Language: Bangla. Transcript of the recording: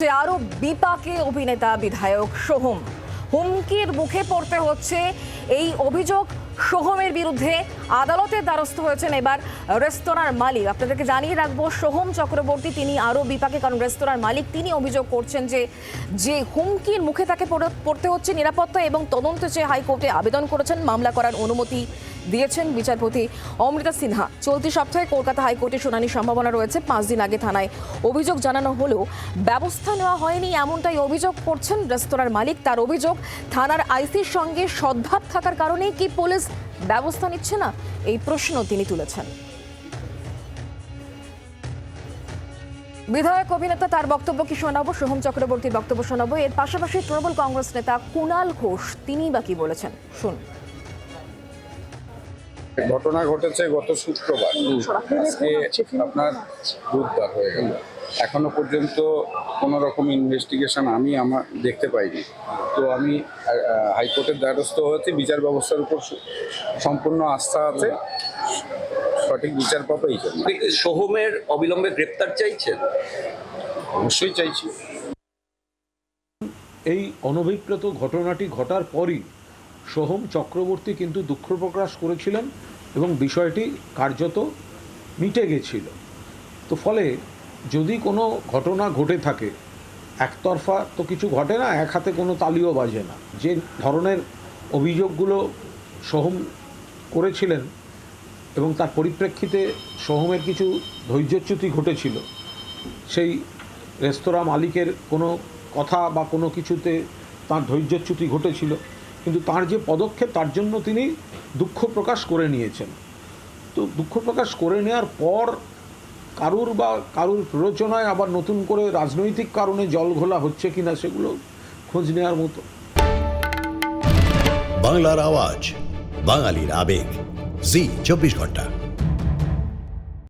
আরও বিপাকে অভিনেতা বিধায়ক সোহম। হুমকির মুখে পড়তে হচ্ছে এই অভিযোগ সোহমের বিরুদ্ধে আদালতের দ্বারস্থ হয়েছেন এবার রেস্তোরাঁর মালিক। আপনাদেরকে জানিয়ে রাখব সোহম চক্রবর্তী, তিনি আরও বিপাকে, কারণ রেস্তোরাঁর মালিক, তিনি অভিযোগ করছেন যে যে হুমকির মুখে তাকে পড়ে- পড়তে হচ্ছে নিরাপত্তা এবং তদন্ত চেয়ে হাইকোর্টে আবেদন করেছেন। মামলা করার অনুমতি দিয়েছেন বিচারপতি অমৃতা সিনহা। চলতি সপ্তাহে কলকাতা হাইকোর্টে শুনানির সম্ভাবনা রয়েছে। পাঁচ দিন আগে থানায় অভিযোগ জানানো হলেও ব্যবস্থা নেওয়া হয়নি এমনটাই অভিযোগ করছেন রেস্তোরাঁর মালিক। তার অভিযোগ, থানার আইসির সঙ্গে সদ্ভাব থাকার কারণে কি পুলিশ ব্যবস্থা নিচ্ছে না এই প্রশ্ন তিনি তুলেছেন। বিধায়ক অভিনেতা তার বক্তব্য কি শোনাবো? সোহম চক্রবর্তীর বক্তব্য শোনাবো। এর পাশাপাশি তৃণমূল কংগ্রেস নেতা কুণাল ঘোষ তিনি বা কি বলেছেন? শুন ঘটনা ঘটেছে গত শুক্রবার। আপনার বুধবার হয়ে গেল। এখনও পর্যন্ত কোনো রকম ইনভেস্টিগেশন আমি আমার দেখতে পাইনি। তো আমি হাইকোর্টের দ্বারস্থ হয়েছি বিচার ব্যবস্থার উপর সম্পূর্ণ আস্থা আছে। সঠিক বিচার পাবে এই জন্য। সোহমের অবিলম্বে গ্রেপ্তার চাইছেন? অবশ্যই চাইছি। এই অনভিপ্রেত ঘটনাটি ঘটার পরই সোহম চক্রবর্তী কিন্তু দুঃখ প্রকাশ করেছিলেন এবং বিষয়টি কার্যত মিটে গেছিল। তো ফলে যদি কোনো ঘটনা ঘটে থাকে, একতরফা তো কিছু ঘটে না, এক হাতে কোনো তালিও বাজে না। যে ধরনের অভিযোগগুলো সোহম করেছিলেন এবং তার পরিপ্রেক্ষিতে সোহমের কিছু ধৈর্যচ্যুতি ঘটেছিল, সেই রেস্তোরাঁ মালিকের কোনো কথা বা কোনো কিছুতে তার ধৈর্যচ্যুতি ঘটেছিল। কিন্তু তার যে পদক্ষেপ, তার জন্য তিনি দুঃখ প্রকাশ করে নিয়েছেন। তো দুঃখ প্রকাশ করে নেওয়ার পর কারুর বা কারুর প্ররোচনায় আবার নতুন করে রাজনৈতিক কারণে জল ঘোলা হচ্ছে কিনা সেগুলো খোঁজ নেওয়ার মতো। বাংলার আওয়াজ, বাঙালির আবেগ। জি, চব্বিশ ঘণ্টা।